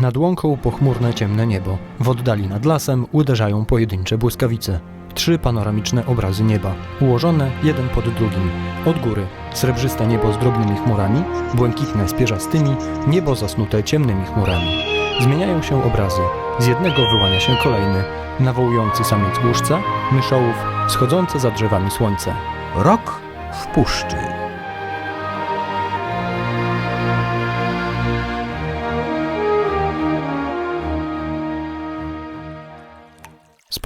Nad łąką pochmurne ciemne niebo. W oddali nad lasem uderzają pojedyncze błyskawice. Trzy panoramiczne obrazy nieba, ułożone jeden pod drugim. Od góry srebrzyste niebo z drobnymi chmurami, błękitne z pierzastymi, niebo zasnute ciemnymi chmurami. Zmieniają się obrazy. Z jednego wyłania się kolejny, nawołujący samiec głuszca, myszołów, wschodzące za drzewami słońce. Rok w puszczy.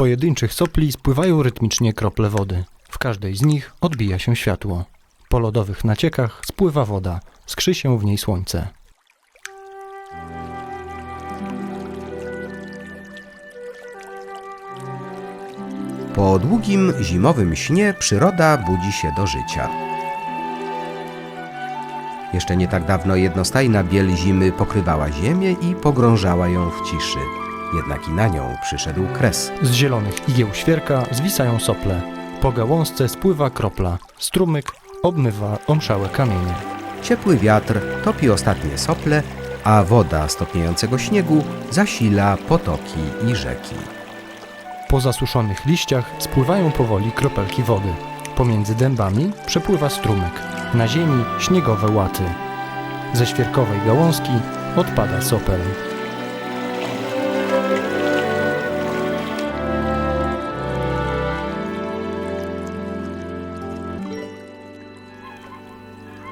Pojedynczych sopli spływają rytmicznie krople wody. W każdej z nich odbija się światło. Po lodowych naciekach spływa woda, skrzy się w niej słońce. Po długim zimowym śnie przyroda budzi się do życia. Jeszcze nie tak dawno jednostajna biel zimy pokrywała ziemię i pogrążała ją w ciszy. Jednak i na nią przyszedł kres. Z zielonych igieł świerka zwisają sople. Po gałązce spływa kropla. Strumyk obmywa omszałe kamienie. Ciepły wiatr topi ostatnie sople, a woda stopniejącego śniegu zasila potoki i rzeki. Po zasuszonych liściach spływają powoli kropelki wody. Pomiędzy dębami przepływa strumyk. Na ziemi śniegowe łaty. Ze świerkowej gałązki odpada sopel.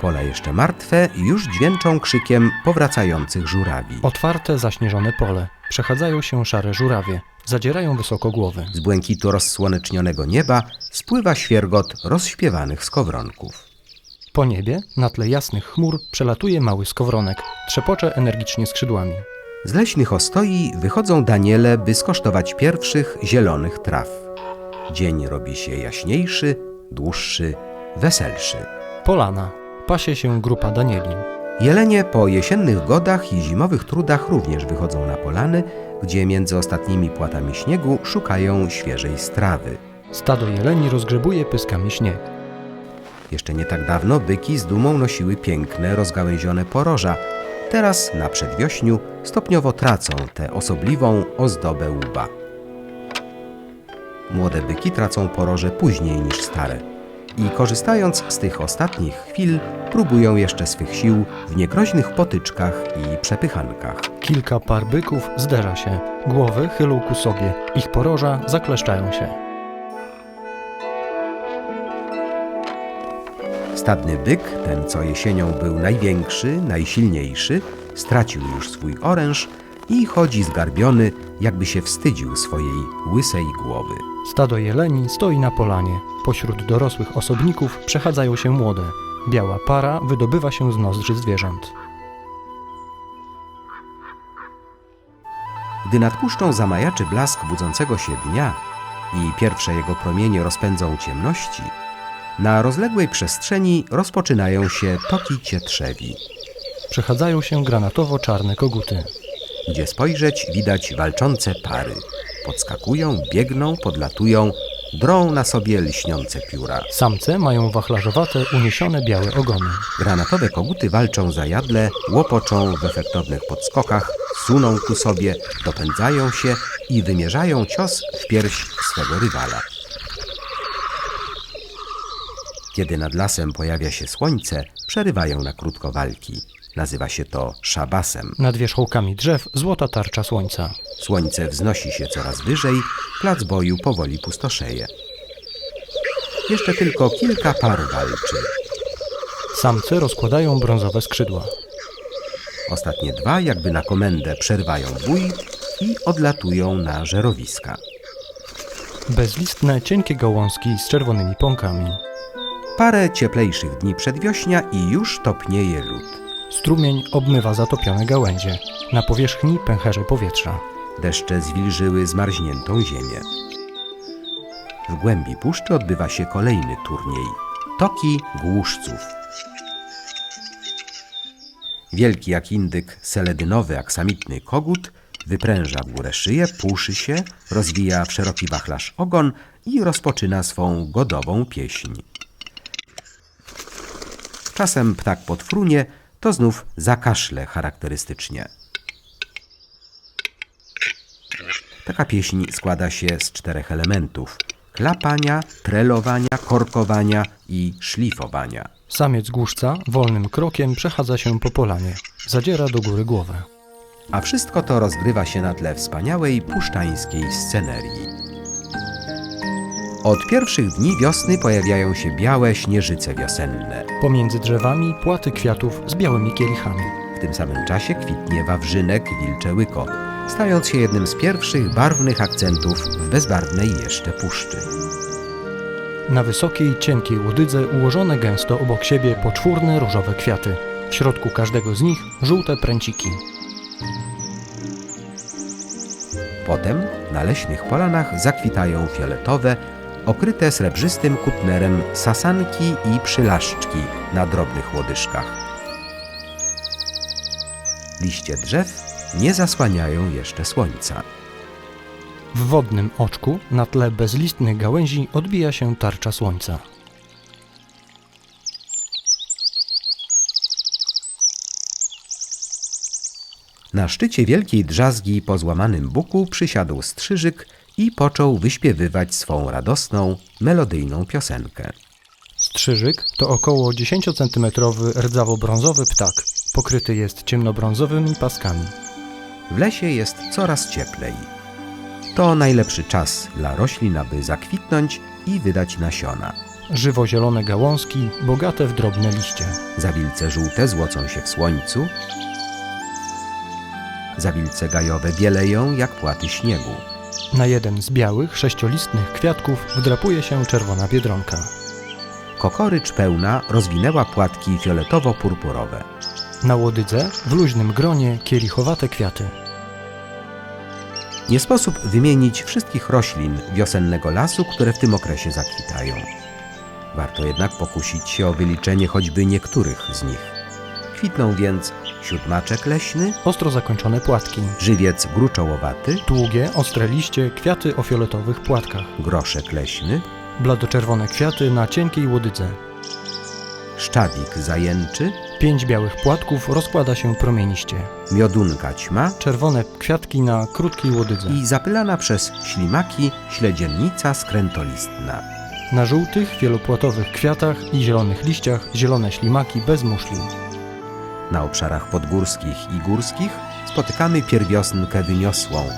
Pola jeszcze martwe już dźwięczą krzykiem powracających żurawi. Otwarte, zaśnieżone pole. Przechadzają się szare żurawie. Zadzierają wysoko głowy. Z błękitu rozsłonecznionego nieba spływa świergot rozśpiewanych skowronków. Po niebie, na tle jasnych chmur, przelatuje mały skowronek. Trzepocze energicznie skrzydłami. Z leśnych ostoi wychodzą Daniele, by skosztować pierwszych zielonych traw. Dzień robi się jaśniejszy, dłuższy, weselszy. Polana. Pasie się grupa Danieli. Jelenie po jesiennych godach i zimowych trudach również wychodzą na polany, gdzie między ostatnimi płatami śniegu szukają świeżej strawy. Stado jeleni rozgrzebuje pyskami śnieg. Jeszcze nie tak dawno byki z dumą nosiły piękne, rozgałęzione poroża. Teraz na przedwiośniu stopniowo tracą tę osobliwą ozdobę łba. Młode byki tracą poroże później niż stare i korzystając z tych ostatnich chwil próbują jeszcze swych sił w niegroźnych potyczkach i przepychankach. Kilka par byków zderza się. Głowy chylą ku sobie. Ich poroża zakleszczają się. Stadny byk, ten co jesienią był największy, najsilniejszy, stracił już swój oręż i chodzi zgarbiony, jakby się wstydził swojej łysej głowy. Stado jeleni stoi na polanie. Pośród dorosłych osobników przechadzają się młode. Biała para wydobywa się z nozdrzy zwierząt. Gdy nad puszczą zamajaczy blask budzącego się dnia i pierwsze jego promienie rozpędzą ciemności, na rozległej przestrzeni rozpoczynają się toki cietrzewi. Przechadzają się granatowo-czarne koguty. Gdzie spojrzeć, widać walczące pary. Podskakują, biegną, podlatują, drą na sobie lśniące pióra. Samce mają wachlarzowate, uniesione białe ogony. Granatowe koguty walczą zajadle, łopoczą w efektownych podskokach, suną ku sobie, dopędzają się i wymierzają cios w pierś swego rywala. Kiedy nad lasem pojawia się słońce, przerywają na krótko walki. Nazywa się to szabasem. Nad wierzchołkami drzew złota tarcza słońca. Słońce wznosi się coraz wyżej, plac boju powoli pustoszeje. Jeszcze tylko kilka par walczy. Samce rozkładają brązowe skrzydła. Ostatnie dwa, jakby na komendę, przerwają bój i odlatują na żerowiska. Bezlistne, cienkie gałązki z czerwonymi pąkami. Parę cieplejszych dni przedwiośnia i już topnieje lód. Strumień obmywa zatopione gałęzie. Na powierzchni pęcherze powietrza. Deszcze zwilżyły zmarzniętą ziemię. W głębi puszczy odbywa się kolejny turniej. Toki głuszców. Wielki jak indyk, seledynowy, aksamitny kogut wypręża w górę szyję, puszy się, rozwija w szeroki wachlarz ogon i rozpoczyna swą godową pieśń. Czasem ptak podfrunie, to znów zakaszle charakterystycznie. Taka pieśń składa się z czterech elementów: klapania, trelowania, korkowania i szlifowania. Samiec głuszca wolnym krokiem przechadza się po polanie. Zadziera do góry głowę. A wszystko to rozgrywa się na tle wspaniałej puszczańskiej scenerii. Od pierwszych dni wiosny pojawiają się białe śnieżyce wiosenne. Pomiędzy drzewami płaty kwiatów z białymi kielichami. W tym samym czasie kwitnie wawrzynek wilcze łyko, stając się jednym z pierwszych barwnych akcentów w bezbarwnej jeszcze puszczy. Na wysokiej, cienkiej łodydze ułożone gęsto obok siebie poczwórne różowe kwiaty. W środku każdego z nich żółte pręciki. Potem na leśnych polanach zakwitają fioletowe, okryte srebrzystym kutnerem sasanki i przylaszczki na drobnych łodyżkach. Liście drzew nie zasłaniają jeszcze słońca. W wodnym oczku na tle bezlistnych gałęzi odbija się tarcza słońca. Na szczycie wielkiej drzazgi po złamanym buku przysiadł strzyżyk i począł wyśpiewywać swą radosną, melodyjną piosenkę. Strzyżyk to około 10-centymetrowy rdzawo-brązowy ptak. Pokryty jest ciemnobrązowymi paskami. W lesie jest coraz cieplej. To najlepszy czas dla roślin, aby zakwitnąć i wydać nasiona. Żywo-zielone gałązki, bogate w drobne liście. Zawilce żółte złocą się w słońcu. Zawilce gajowe bieleją jak płaty śniegu. Na jeden z białych, sześciolistnych kwiatków wdrapuje się czerwona biedronka. Kokorycz pełna rozwinęła płatki fioletowo-purpurowe. Na łodydze, w luźnym gronie, kielichowate kwiaty. Nie sposób wymienić wszystkich roślin wiosennego lasu, które w tym okresie zakwitają. Warto jednak pokusić się o wyliczenie choćby niektórych z nich. Kwitną więc siódmaczek leśny, Ostro zakończone płatki. żywiec gruczołowaty, Długie, ostre liście, kwiaty o fioletowych płatkach. groszek leśny, Bladoczerwone kwiaty na cienkiej łodydze. szczawik zajęczy, Pięć białych płatków rozkłada się promieniście. miodunka ćma Czerwone kwiatki na krótkiej łodydze. i zapylana przez ślimaki śledzielnica skrętolistna. Na żółtych, wielopłatowych kwiatach i zielonych liściach zielone ślimaki bez muszli. Na obszarach podgórskich i górskich spotykamy pierwiosnkę wyniosłą,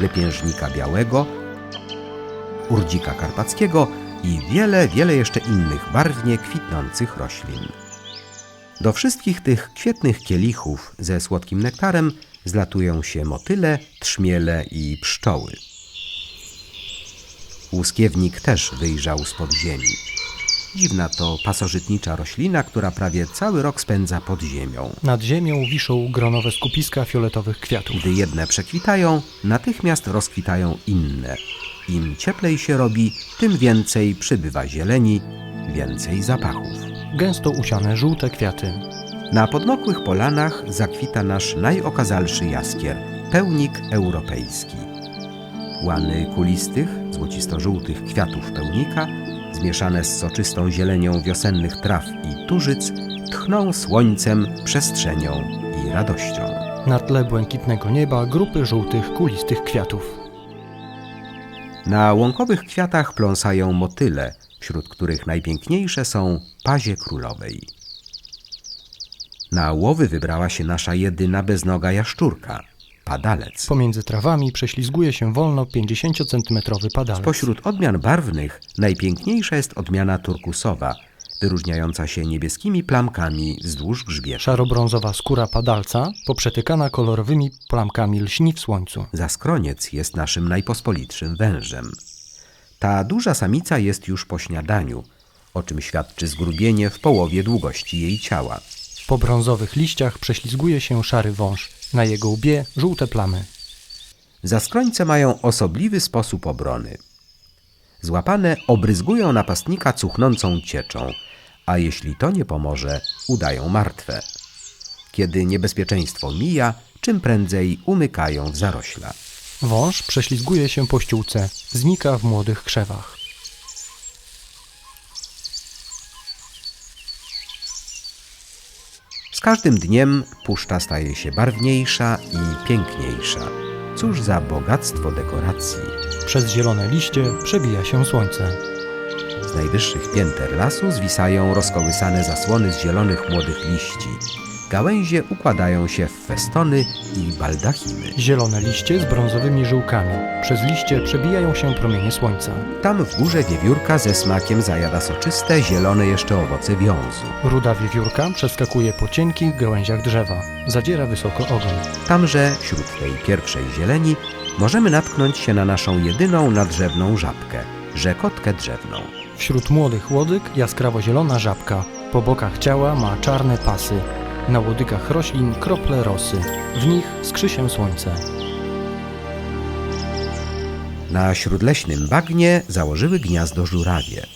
lepiężnika białego, urdzika karpackiego i wiele, wiele jeszcze innych barwnie kwitnących roślin. Do wszystkich tych kwietnych kielichów ze słodkim nektarem zlatują się motyle, trzmiele i pszczoły. Łuskiewnik też wyjrzał spod ziemi. Dziwna to pasożytnicza roślina, która prawie cały rok spędza pod ziemią. Nad ziemią wiszą gronowe skupiska fioletowych kwiatów. Gdy jedne przekwitają, natychmiast rozkwitają inne. Im cieplej się robi, tym więcej przybywa zieleni, więcej zapachów. Gęsto usiane żółte kwiaty. Na podmokłych polanach zakwita nasz najokazalszy jaskier, pełnik europejski. Łany kulistych, złocisto-żółtych kwiatów pełnika, zmieszane z soczystą zielenią wiosennych traw i tużyc, tchną słońcem, przestrzenią i radością. Na tle błękitnego nieba grupy żółtych, kulistych kwiatów. Na łąkowych kwiatach pląsają motyle, wśród których najpiękniejsze są pazie królowej. Na łowy wybrała się nasza jedyna beznoga jaszczurka, padalec. Pomiędzy trawami prześlizguje się wolno 50-centymetrowy padalec. Spośród odmian barwnych najpiękniejsza jest odmiana turkusowa, wyróżniająca się niebieskimi plamkami wzdłuż grzbietu. Szaro-brązowa skóra padalca, poprzetykana kolorowymi plamkami lśni w słońcu. Zaskroniec jest naszym najpospolitszym wężem. Ta duża samica jest już po śniadaniu, o czym świadczy zgrubienie w połowie długości jej ciała. Po brązowych liściach prześlizguje się szary wąż. Na jego łbie żółte plamy. Zaskrońce mają osobliwy sposób obrony. Złapane obryzgują napastnika cuchnącą cieczą, a jeśli to nie pomoże, udają martwe. Kiedy niebezpieczeństwo mija, czym prędzej umykają w zarośla. Wąż prześlizguje się po ściółce, znika w młodych krzewach. Każdym dniem puszcza staje się barwniejsza i piękniejsza. Cóż za bogactwo dekoracji. Przez zielone liście przebija się słońce. Z najwyższych pięter lasu zwisają rozkołysane zasłony z zielonych młodych liści. Gałęzie układają się w festony i baldachimy. Zielone liście z brązowymi żyłkami. Przez liście przebijają się promienie słońca. Tam w górze wiewiórka ze smakiem zajada soczyste, zielone jeszcze owoce wiązu. Ruda wiewiórka przeskakuje po cienkich gałęziach drzewa. Zadziera wysoko ogon. Tamże, wśród tej pierwszej zieleni, możemy natknąć się na naszą jedyną nadrzewną żabkę rzekotkę drzewną. Wśród młodych łodyg jaskrawo zielona żabka. Po bokach ciała ma czarne pasy. Na łodykach roślin krople rosy. W nich skrzy się słońce. Na śródleśnym bagnie założyły gniazdo żurawie.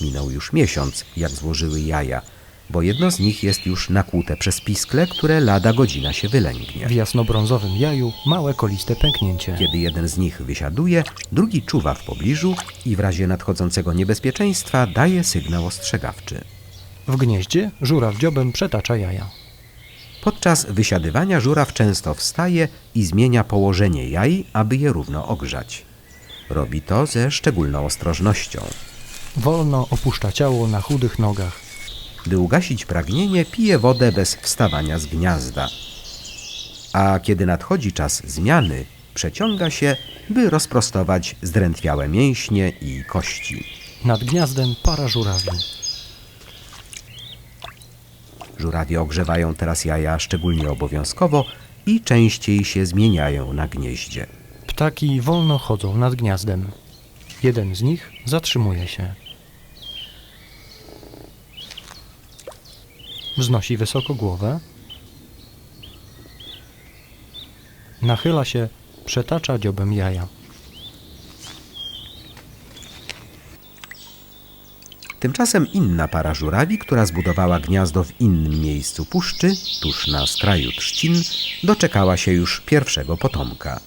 Minął już miesiąc, jak złożyły jaja, bo jedno z nich jest już nakłute przez piskle, które lada godzina się wylęgnie. W jasnobrązowym jaju małe koliste pęknięcie. Kiedy jeden z nich wysiaduje, drugi czuwa w pobliżu i w razie nadchodzącego niebezpieczeństwa daje sygnał ostrzegawczy. W gnieździe żuraw dziobem przetacza jaja. Podczas wysiadywania żuraw często wstaje i zmienia położenie jaj, aby je równo ogrzać. Robi to ze szczególną ostrożnością. Wolno opuszcza ciało na chudych nogach. By ugasić pragnienie, pije wodę bez wstawania z gniazda. A kiedy nadchodzi czas zmiany, przeciąga się, by rozprostować zdrętwiałe mięśnie i kości. Nad gniazdem para żurawi. Żurawie ogrzewają teraz jaja szczególnie obowiązkowo i częściej się zmieniają na gnieździe. Ptaki wolno chodzą nad gniazdem. Jeden z nich zatrzymuje się. Wznosi wysoko głowę. Nachyla się, przetacza dziobem jaja. Tymczasem inna para żurawi, która zbudowała gniazdo w innym miejscu puszczy, tuż na skraju trzcin, doczekała się już pierwszego potomka.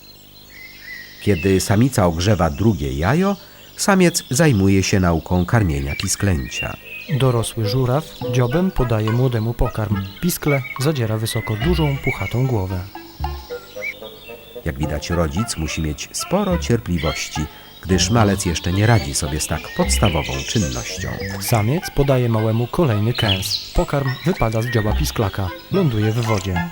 Kiedy samica ogrzewa drugie jajo, samiec zajmuje się nauką karmienia pisklęcia. Dorosły żuraw dziobem podaje młodemu pokarm. Piskle zadziera wysoko dużą, puchatą głowę. Jak widać, rodzic musi mieć sporo cierpliwości, gdyż malec jeszcze nie radzi sobie z tak podstawową czynnością. Samiec podaje małemu kolejny kęs. Pokarm wypada z dzioba pisklaka. Ląduje w wodzie.